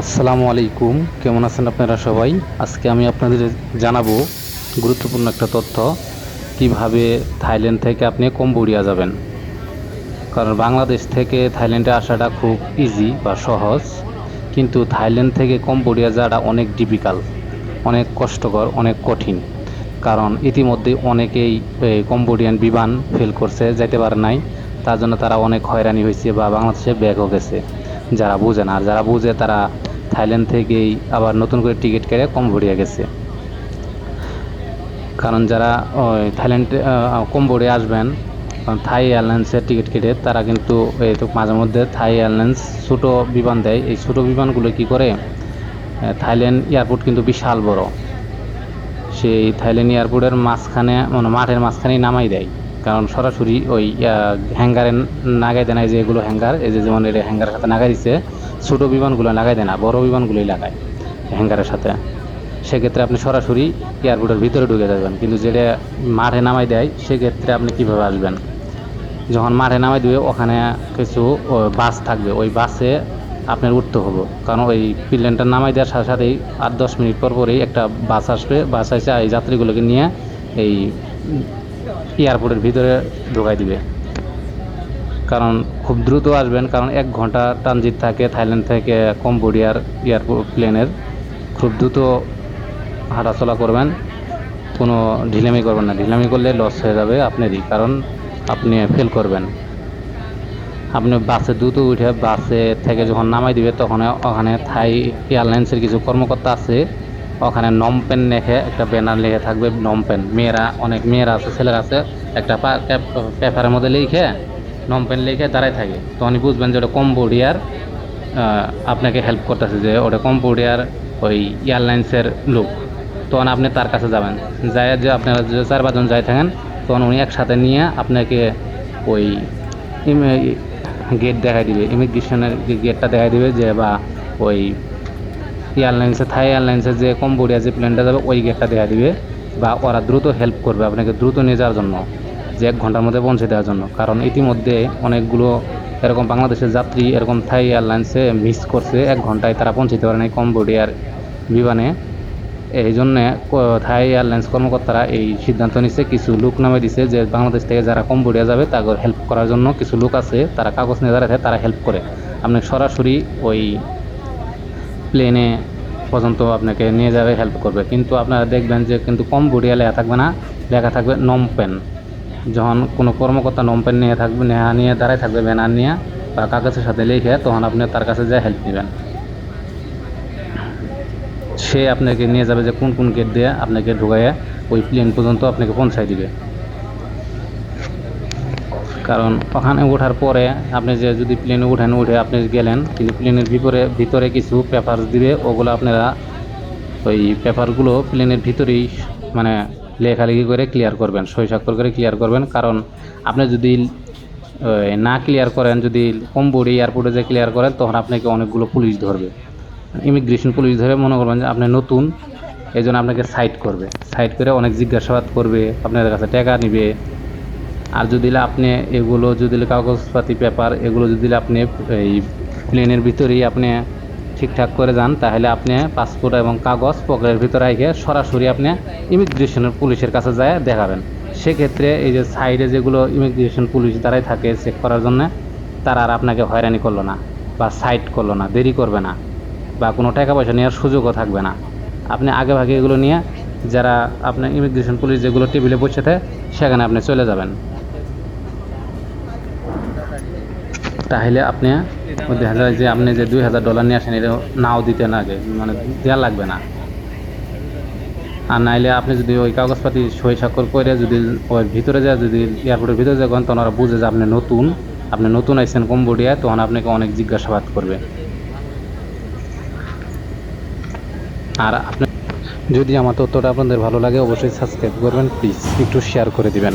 আসসালামু আলাইকুম। কেমন আছেন আপনারা সবাই? আজকে আমি আপনাদের জানাব গুরুত্বপূর্ণ একটা তথ্য, কীভাবে থাইল্যান্ড থেকে আপনি কম্বোডিয়া যাবেন। কারণ বাংলাদেশ থেকে থাইল্যান্ডে আসাটা খুব ইজি বা সহজ, কিন্তু থাইল্যান্ড থেকে কম্বোডিয়া যাওয়াটা অনেক ডিফিকাল্ট অনেক কষ্টকর, অনেক কঠিন। কারণ ইতিমধ্যে অনেকেই কম্বোডিয়ান বিমান ফেল করছে যেতে পারে নাই, তার জন্য তারা অনেক হয়রানি হয়েছে বা বাংলাদেশে ব্যাকও গেছে। যারা বোঝে না। আর যারা বুঝে, তারা থাইল্যান্ড থেকেই আবার নতুন করে টিকিট কেটে কম্বোডিয়া গেছে। কারণ যারা ওই থাইল্যান্ডে কম্বোডিয়া আসবেন থাই এয়ারলাইন্সের টিকিট কেটে, তারা কিন্তু এই তো মাঝে মধ্যে থাই এয়ারলাইন্স ছোটো বিমান দেয়। এই ছোটো বিমানগুলো কি করে? থাইল্যান্ড এয়ারপোর্ট কিন্তু বিশাল বড়। সেই থাইল্যান্ড এয়ারপোর্টের মাঝখানে মানে মাঠের মাঝখানেই নামাই দেয়। কারণ সরাসরি ওই হ্যাঙ্গারে নাগাই দেয় না যে এগুলো হ্যাঙ্গার এই যে যেমন এটা হ্যাঙ্গারের সাথে লাগাই দিচ্ছে ছোটো বিমানগুলো লাগাই দেয় না, বড় বিমানগুলোই লাগায় হ্যাঙ্গারের সাথে। সেক্ষেত্রে আপনি সরাসরি এয়ারপোর্টের ভিতরে ঢুকে যাবেন, কিন্তু যেটা মাঠে নামাই দেয়, সেক্ষেত্রে আপনি কীভাবে আসবেন? যখন মাঠে নামাই দেবে, ওখানে কিছু বাস থাকবে, ওই বাসে আপনার উঠতে হবে। কারণ ওই প্লেনটা নামাই দেওয়ার সাথে সাথেই আট দশ মিনিট পর পরেই একটা বাস আসবে, বাস এসে এই যাত্রীগুলোকে নিয়ে এই এয়ারপোর্টের ভিতরে ঢোকাই দিবে। কারণ খুব দ্রুত আসবেন, কারণ এক ঘণ্টা ট্রানজিট থাকে থাইল্যান্ড থেকে কম্বোডিয়ার এয়ারপোর্ট প্লেনের। খুব দ্রুত হাঁটাচলা করবেন, কোনো ঢিলামি করবেন না। ঢিলামি করলে লস হয়ে যাবে আপনারই, কারণ আপনি ফেল করবেন। আপনি বাসে দ্রুত উঠে বাসে থেকে যখন নামাই দিবে, তখন ওখানে থাই এয়ারলাইন্সের কিছু কর্মকর্তা আছে ওখানে নম পেন লেখে একটা ব্যানার লেখে থাকবে নম পেন মেয়েরা, অনেক মেয়েরা আছে, ছেলেরা আছে, একটা পেপারের মধ্যে লিখে নম পেন লিখে দাঁড়ায় থাকে। তখনই বুঝবেন যে ওটা কম্বোডিয়ার আপনাকে হেল্প করতেছে যে ওটা কম্বোডিয়ার ওই এয়ারলাইন্সের লোক তখন আপনি তার কাছে যাবেন। যাই যে আপনারা যে চার পাঁচজন যাই থাকেন তখন উনি একসাথে নিয়ে আপনাকে ওই গেট দেখাই দিবে। ইমিগ্রেশনের গেটটা দেখাই দিবে যে বা ওই এয়ারলাইন্সে থাই এয়ারলাইন্সের যে কম্বোডিয়া যে প্লেনটা যাবে, ওই গেটটা দেখা দিবে বা ওরা দ্রুত হেল্প করবে আপনাকে দ্রুত নিয়ে যাওয়ার জন্য, যে এক ঘণ্টার মধ্যে পৌঁছে দেওয়ার জন্য। কারণ ইতিমধ্যে অনেকগুলো এরকম বাংলাদেশের যাত্রী এরকম থাই এয়ারলাইন্সে মিস করছে, এক ঘন্টায় তারা পৌঁছতে পারে নাই কম্বোডিয়ার বিমানে। এই জন্যে থাই এয়ারলাইন্স কর্মকর্তারা এই সিদ্ধান্ত নিচ্ছে কিছু লোক নামে দিছে যে বাংলাদেশ থেকে যারা কম্বোডিয়া যাবে, তাদের হেল্প করার জন্য কিছু লোক আছে, তারা কাগজ নিয়ে থাকে, তারা হেল্প করে। আপনি সরাসরি ওই প্লেনে পর্যন্ত আপনাকে নিয়ে যাবে হেল্প করবে। কিন্তু আপনারা দেখবেন যে কিন্তু কম্বোডিয়া লেখা থাকবে না, লেখা থাকবে নমপেন যখন কোনো কর্মকর্তা নমপেন নিয়ে থাকবে নেহা নিয়ে দাঁড়ায় থাকবে ব্যানার নিয়ে বা কাগজের সাথে লিখে তখন আপনি তার কাছে যা হেল্প নেবেন। সে আপনাকে নিয়ে যাবে যে কোন কোন গেট দিয়ে আপনাকে ঢুকাইয়ে ওই প্লেন পর্যন্ত আপনাকে পৌঁছায় দিবে। কারণ ওখানে ওঠার পরে আপনি যে যদি প্লেনে উঠেন, উঠে আপনি গেলেন, কিন্তু প্লেনের ভিতরে ভিতরে কিছু পেপার দিবে, ওগুলো আপনারা ওই পেপারগুলো প্লেনের ভিতরেই মানে লেখালেখি করে ক্লিয়ার করবেন সই স্বাক্ষর করে ক্লিয়ার করবেন। কারণ আপনি যদি না ক্লিয়ার করেন, যদি কম্বোডি এয়ারপোর্টে যে ক্লিয়ার করেন, তখন আপনাকে অনেকগুলো পুলিশ ধরবে। ইমিগ্রেশন পুলিশ ধরে মনে করবেন যে আপনি নতুন এই জন্য আপনাকে সাইড করবে। সাইড করে অনেক জিজ্ঞাসাবাদ করবে, আপনাদের কাছে টাকা নিবে। আর যদি আপনি এগুলো যদি কাগজপাতি পেপার এগুলো যদি আপনি এই প্লেনের ভিতরেই আপনি ঠিকঠাক করে যান, তাহলে আপনি পাসপোর্ট এবং কাগজ পকেটের ভিতরে রেখে সরাসরি আপনি ইমিগ্রেশনের পুলিশের কাছে যায় দেখাবেন। সেক্ষেত্রে এই যে সাইডে যেগুলো ইমিগ্রেশন পুলিশ দ্বারাই থাকে চেক করার জন্য, তারা আর আপনাকে হয়রানি করল না বা সাইড করল না, দেরি করবে না বা কোনো টাকা পয়সা নেওয়ার সুযোগও থাকবে না। আপনি আগে ভাগে এগুলো নিয়ে যারা আপনার ইমিগ্রেশন পুলিশ যেগুলো টেবিলে বসে থাকে, সেখানে আপনি চলে যাবেন। তাহলে আপনি দেখা যায় যে আপনি যে দুই হাজার ডলার নিয়ে আসেন, এটা নাও দিতে না লাগে মানে দেওয়া লাগবে না। আর নাইলে আপনি যদি ওই কাগজপাতি সই স্বাক্ষর করে যদি ওই ভিতরে যায়, যদি এয়ারপোর্টের ভিতরে যাবেন তখন ওরা বুঝে যে আপনি নতুন আপনি নতুন আইসেন কম্বোডিয়ায়, তখন আপনাকে অনেক জিজ্ঞাসাবাদ করবে। আর আপনি যদি আমার তথ্যটা আপনাদের ভালো লাগে, অবশ্যই সাবস্ক্রাইব করবেন প্লিজ একটু শেয়ার করে দিবেন।